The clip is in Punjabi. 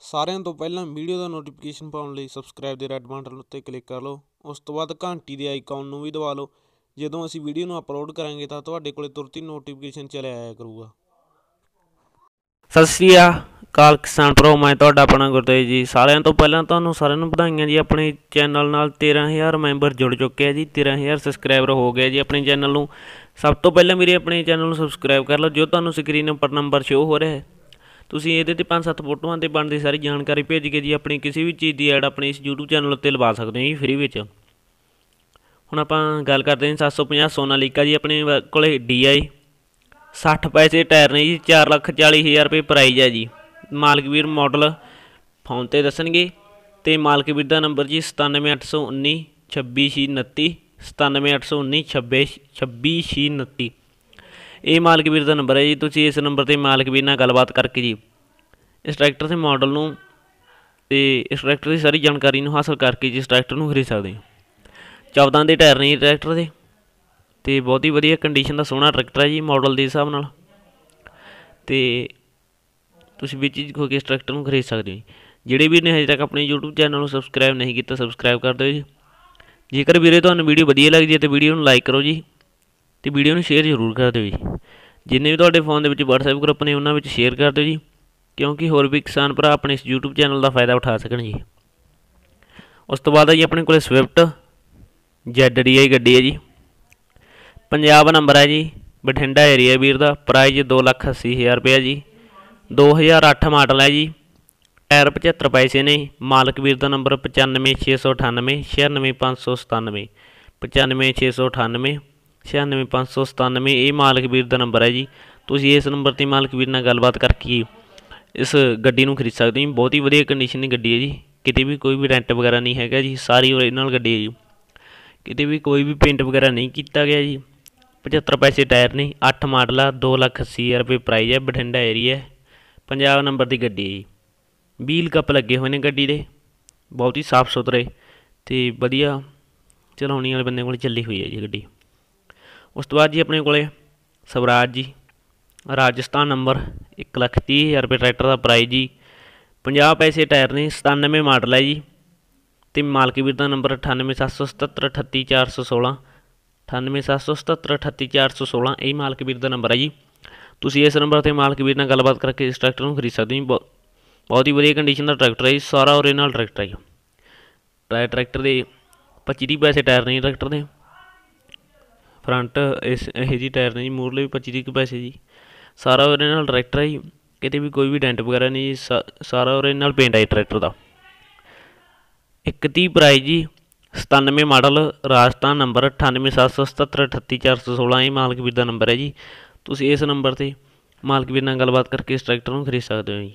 ਸਾਰਿਆਂ ਤੋਂ ਪਹਿਲਾਂ ਵੀਡੀਓ ਦਾ ਨੋਟੀਫਿਕੇਸ਼ਨ ਪਾਉਣ ਲਈ ਸਬਸਕ੍ਰਾਈਬ ਦੇ ਰੈੱਡ ਬਟਨ ਉੱਤੇ ਕਲਿੱਕ ਕਰ ਲਓ। ਉਸ ਤੋਂ ਬਾਅਦ ਘੰਟੀ ਦੇ ਆਈਕਨ ਨੂੰ ਵੀ ਦਬਾ ਲਓ। ਜਦੋਂ ਅਸੀਂ ਵੀਡੀਓ ਨੂੰ ਅਪਲੋਡ ਕਰਾਂਗੇ ਤਾਂ ਤੁਹਾਡੇ ਕੋਲੇ ਤੁਰੰਤ ਹੀ ਨੋਟੀਫਿਕੇਸ਼ਨ ਚਲੇ ਆਇਆ ਕਰੂਗਾ। ਸਤਿ ਸ਼੍ਰੀ ਅਕਾਲ ਕਿਸਾਨ ਭਰਾ ਮੈਂ ਤੁਹਾਡਾ ਆਪਣਾ ਗੁਰਤੇਜ ਜੀ। ਸਾਰਿਆਂ ਤੋਂ ਪਹਿਲਾਂ ਤੁਹਾਨੂੰ ਸਾਰਿਆਂ ਨੂੰ ਵਧਾਈਆਂ ਜੀ। ਆਪਣੇ ਚੈਨਲ ਨਾਲ 13000 ਮੈਂਬਰ ਜੁੜ ਚੁੱਕੇ ਆ ਜੀ। 13000 ਸਬਸਕ੍ਰਾਈਬਰ ਹੋ ਗਏ ਜੀ ਆਪਣੇ ਚੈਨਲ ਨੂੰ। ਸਭ ਤੋਂ ਪਹਿਲਾਂ ਮੇਰੇ ਆਪਣੇ ਚੈਨਲ ਨੂੰ ਸਬਸਕ੍ਰਾਈਬ ਕਰ ਲਓ। ਜੋ ਤੁਹਾਨੂੰ ਸਕਰੀਨ ਉੱਪਰ ਨੰਬਰ ਸ਼ੋ ਹੋ ਰਿਹਾ ਹੈ ਤੁਸੀਂ ਇਹਦੇ ਤੇ 5-7 ਫੋਟੋਆਂ ਤੇ ਬਣਦੀ ਸਾਰੀ ਜਾਣਕਾਰੀ ਭੇਜ ਕੇ ਜੀ ਆਪਣੀ ਕਿਸੇ ਵੀ ਚੀਜ਼ ਦੀ ਐਡ ਆਪਣੇ ਇਸ YouTube ਚੈਨਲ ਉੱਤੇ ਲਵਾ ਸਕਦੇ ਹੋ ਜੀ ਫ੍ਰੀ ਵਿੱਚ। ਹੁਣ ਆਪਾਂ ਗੱਲ ਕਰਦੇ ਹਾਂ 750 ਸੋਨਾਲੀਕਾ ਜੀ, ਆਪਣੇ ਕੋਲੇ DI 60 ਪੈਸੇ ਟਾਇਰ ਨੇ ਜੀ 440000 ਰੁਪਏ ਪ੍ਰਾਈਜ਼ ਹੈ ਜੀ। ਮਾਲਕਵੀਰ ਮਾਡਲ ਫੋਨ ਤੇ ਦੱਸਣਗੇ। ਤੇ ਮਾਲਕਵੀਰ ਦਾ ਨੰਬਰ ਜੀ 97819 26629 97819 26629 ਇਹ ਮਾਲਕ ਵੀਰ ਦਾ ਨੰਬਰ ਹੈ ਜੀ, ਤੁਸੀਂ ਇਸ ਨੰਬਰ ਤੇ ਮਾਲਕ ਵੀਰ ਨਾਲ ਗੱਲਬਾਤ ਕਰਕੇ ਜੀ। ਇਸ ਟਰੈਕਟਰ ਦੇ ਮਾਡਲ ਨੂੰ ਤੇ ਇਸ ਟਰੈਕਟਰ ਦੀ ਸਾਰੀ ਜਾਣਕਾਰੀ ਨੂੰ ਹਾਸਲ ਕਰਕੇ ਜੀ, ਇਸ ਟਰੈਕਟਰ ਨੂੰ ਖਰੀਦ ਸਕਦੇ ਹੋ। 14 ਦੇ ਟਾਇਰ ਨੇ ਜੀ ਟਰੈਕਟਰ ਦੇ। ਤੇ ਬਹੁਤ ਹੀ ਵਧੀਆ ਕੰਡੀਸ਼ਨ ਦਾ ਸੋਹਣਾ ਟਰੈਕਟਰ ਹੈ ਜੀ ਮਾਡਲ ਦੇ ਹਿਸਾਬ ਨਾਲ। ਤੇ ਤੁਸੀਂ ਵੀ ਚੀਜ਼ ਖੋ ਕੇ ਇਸ ਟਰੈਕਟਰ ਨੂੰ ਖਰੀਦ ਸਕਦੇ ਹੋ ਜਿਹੜੇ ਵੀ ਨੇ ਹਜੇ ਤੱਕ ਆਪਣੇ YouTube ਚੈਨਲ ਨੂੰ ਸਬਸਕ੍ਰਾਈਬ ਨਹੀਂ ਕੀਤਾ ਸਬਸਕ੍ਰਾਈਬ ਕਰ ਦਿਓ ਜੀ। ਜੇਕਰ ਵੀਰੇ, ਤੁਹਾਨੂੰ ਵੀਡੀਓ ਵਧੀਆ ਲੱਗਦੀ ਹੈ ਤੇ ਵੀਡੀਓ ਨੂੰ ਲਾਈਕ ਕਰੋ ਜੀ। ਤੇ ਵੀਡੀਓ ਨੂੰ ਸ਼ੇਅਰ ਜ਼ਰੂਰ ਕਰ ਦਿਓ ਜੀ। ਜਿੰਨੇ ਵੀ ਤੁਹਾਡੇ ਫੋਨ ਦੇ ਵਿੱਚ WhatsApp ਗਰੁੱਪ ਨੇ, ਉਹਨਾਂ ਵਿੱਚ ਸ਼ੇਅਰ ਕਰ ਦਿਓ ਜੀ, ਕਿਉਂਕਿ ਹੋਰ ਵੀ ਕਿਸਾਨ ਭਰਾ ਆਪਣੇ ਇਸ YouTube ਚੈਨਲ ਦਾ ਫਾਇਦਾ ਉਠਾ ਸਕਣ ਜੀ। ਉਸ ਤੋਂ ਬਾਅਦ ਆ ਜੀ ਆਪਣੇ ਕੋਲੇ ਸਵਿਫਟ ZDI ਗੱਡੀ ਹੈ ਜੀ। ਪੰਜਾਬ ਨੰਬਰ ਹੈ ਜੀ, ਬਠਿੰਡਾ ਏਰੀਆ ਵੀਰ ਦਾ ਪ੍ਰਾਈਜ਼ 280000 ਰੁਪਏ ਜੀ। 2008 ਮਾਡਲ ਹੈ ਜੀ ਟਾਇਰ 75 ਪੈਸੇ ਨੇ, ਮਾਲਕ ਵੀਰ ਦਾ ਨੰਬਰ 95698 96597 95698 96597 ਇਹ ਮਾਲਕ ਵੀਰ ਦਾ ਨੰਬਰ ਹੈ ਜੀ। ਤੁਸੀਂ ਇਸ ਨੰਬਰ ਤੇ ਮਾਲਕ ਵੀਰ ਨਾਲ ਗੱਲਬਾਤ ਕਰਕੇ ਇਸ ਗੱਡੀ ਨੂੰ ਖਰੀਦ ਸਕਦੇ ਹੋ ਬਹੁਤ ਹੀ ਵਧੀਆ ਕੰਡੀਸ਼ਨ ਦੀ ਗੱਡੀ ਹੈ ਜੀ। ਕਿਤੇ ਵੀ ਕੋਈ ਵੀ ਰੈਂਟ ਵਗੈਰਾ ਨਹੀਂ ਹੈਗਾ ਜੀ। ਸਾਰੀ ਓਰੀਜਨਲ ਗੱਡੀ ਹੈ ਜੀ। ਕਿਤੇ ਵੀ ਕੋਈ ਵੀ ਪੇਂਟ ਵਗੈਰਾ ਨਹੀਂ ਕੀਤਾ ਗਿਆ ਜੀ। 75 ਪੈਸੇ ਟਾਇਰ ਨੇ। 8 ਮਾਡਲ ਆ 2,80,000 ਰੁਪਏ ਪ੍ਰਾਈਸ ਹੈ। ਬਠਿੰਡਾ ਏਰੀਆ ਪੰਜਾਬ ਨੰਬਰ ਦੀ ਗੱਡੀ ਹੈ ਜੀ। ਵੀਲ ਕੱਪ ਲੱਗੇ ਹੋਏ ਨੇ ਗੱਡੀ ਦੇ। ਬਹੁਤ ਹੀ ਸਾਫ਼ ਸੁਥਰੇ ਤੇ ਵਧੀਆ ਚਲਾਉਣੀ ਵਾਲੇ ਬੰਦੇ ਕੋਲ ਚੱਲੀ ਹੋਈ ਹੈ ਜੀ ਗੱਡੀ। ਉਸ ਤੋਂ ਬਾਅਦ ਜੀ ਆਪਣੇ ਕੋਲੇ ਸਵਰਾਜ ਜੀ ਰਾਜਸਥਾਨ ਨੰਬਰ 1,30,000 ਰੁਪਏ ਟਰੈਕਟਰ ਦਾ ਪ੍ਰਾਈਜ਼ ਜੀ 50 ਪੈਸੇ ਟਾਇਰ ਨੇ 97 ਮਾਡਲ ਹੈ ਜੀ ਤੇ ਮਾਲਕੀ ਵੀਰ ਦਾ ਨੰਬਰ 9877738416 9877738416 ਇਹ ਮਾਲਕ ਵੀਰ ਦਾ ਨੰਬਰ ਹੈ ਜੀ। ਤੁਸੀਂ ਇਸ ਨੰਬਰ ਤੇ ਮਾਲਕ ਵੀਰ ਨਾਲ ਗੱਲਬਾਤ ਕਰਕੇ ਇਸ ਟਰੈਕਟਰ ਨੂੰ ਖਰੀਦ ਸਕਦੇ ਹੋ ਬਹੁਤ ਹੀ ਵਧੀਆ ਕੰਡੀਸ਼ਨ ਦਾ ਟਰੈਕਟਰ ਹੈ ਜੀ ਸਾਰਾ ਓਰੀਜਨਲ ਟਰੈਕਟਰ ਹੈ ਜੀ। ਟਾਇਰ ਟਰੈਕਟਰ ਦੇ 25 ਪੈਸੇ ਟਾਇਰ ਨੇ ਟਰੈਕਟਰ ਦੇ। ਫਰੰਟ ਇਸ, ਇਹੋ ਜਿਹੀ ਟਾਇਰ ਨੇ ਜੀ ਮੂਰਲੇ ਵੀ 25 ਪੈਸੇ ਜੀ। ਸਾਰਾ ਉਹਦੇ ਨਾਲ ਟਰੈਕਟਰ ਹੈ ਜੀ, ਕਿਤੇ ਵੀ ਕੋਈ ਵੀ ਡੈਂਟ ਵਗੈਰਾ ਨਹੀਂ ਜੀ ਸਾਰਾ ਉਹਦੇ ਨਾਲ ਪੇਂਟ ਹੈ ਟਰੈਕਟਰ ਦਾ। 31 ਪ੍ਰਾਈਜ਼ ਜੀ 97 ਮਾਡਲ ਰਾਜਸਥਾਨ ਨੰਬਰ 9877738416 ਇਹ ਮਾਲਕ ਵੀਰ ਦਾ ਨੰਬਰ ਹੈ ਜੀ। ਤੁਸੀਂ ਇਸ ਨੰਬਰ ਤੇ ਮਾਲਕ ਵੀਰ ਨਾਲ ਗੱਲਬਾਤ ਕਰਕੇ ਇਸ ਟਰੈਕਟਰ ਨੂੰ ਖਰੀਦ ਸਕਦੇ ਹੋ ਜੀ।